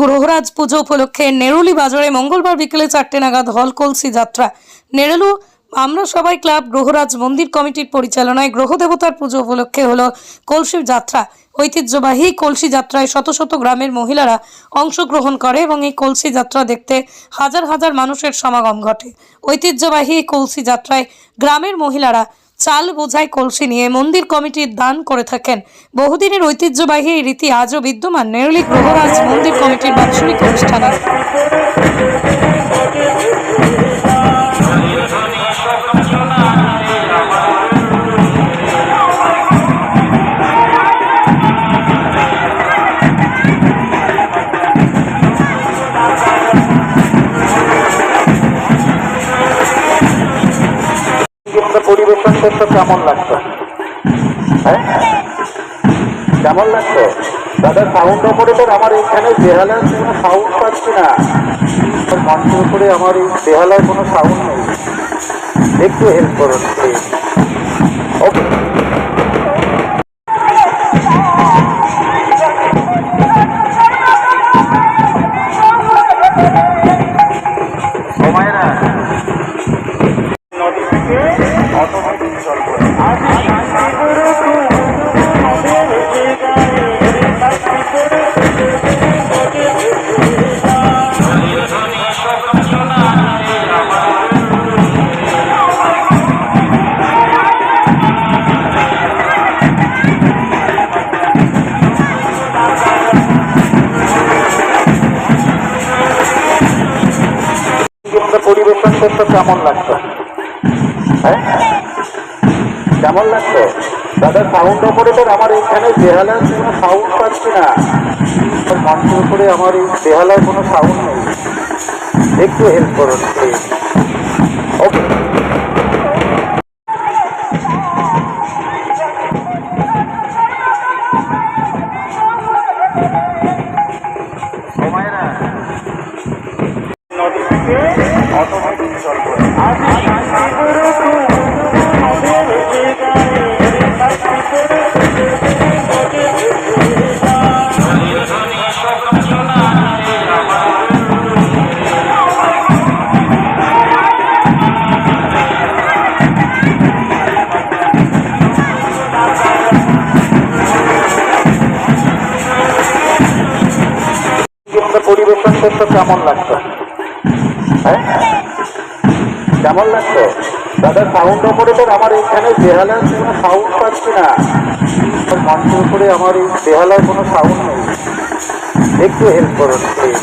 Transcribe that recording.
গ্রহরাজ পুজো উপলক্ষে নেরুলি বাজারে মঙ্গলবার বিকেলে চারটে নাগাদ হল কলসি যাত্রা। নেরুলু, আমরা সবাই ক্লাব গ্রহরাজ মন্দির কমিটির পরিচালনায় গ্রহ দেবতার পুজো উপলক্ষে হলো কলসি যাত্রা। ঐতিহ্যবাহী কলসি যাত্রায় শত শত গ্রামের মহিলারা অংশগ্রহণ করে এবং এই কলসি যাত্রা দেখতে হাজার হাজার মানুষের সমাগম ঘটে। ঐতিহ্যবাহী কলসি যাত্রায় গ্রামের মহিলারা চাল, বোঝাই, কলসি নিয়ে মন্দির কমিটির দান করে থাকেন। বহুদিনের ঐতিহ্যবাহী এই রীতি আজও বিদ্যমান। নেরলি গ্রহরাজ মন্দির কমিটির বাৎসরিক অনুষ্ঠানে। গীতটা করতে কেমন লাগতো হ্যাঁ? কেমন লাগতো দাদা সাউন্ড অপারেটর আমার এখানে বেহালার কোনো সাউন্ড পাচ্ছি না। আর মঞ্চের উপরে আমার এই বেহালার কোনো সাউন্ড নেই। একটু হেল্প করুন ওকে পরিবেশন করতে কেমন লাগতো হ্যাঁ? কেমন লাগতো দাদা সাউন্ড অপারেটর আমার এখানে বেহালার কোনো সাউন্ড পাচ্ছি না। মঞ্চের উপরে আমার এই বেহালার কোনো সাউন্ড নেই। একটু হেল্প করুন প্লিজ ওকে অটোমেটিক পরিবেশন করতে কেমন লাগতো হ্যাঁ? কেমন লাগতো দাদা সাউন্ড অপারেটর আমার এখানে বেহালার কোনো সাউন্ড পাচ্ছি না। আর করে আমার এই বেহালার কোনো সাউন্ড নেই। একটু হেল্প করুন প্লিজ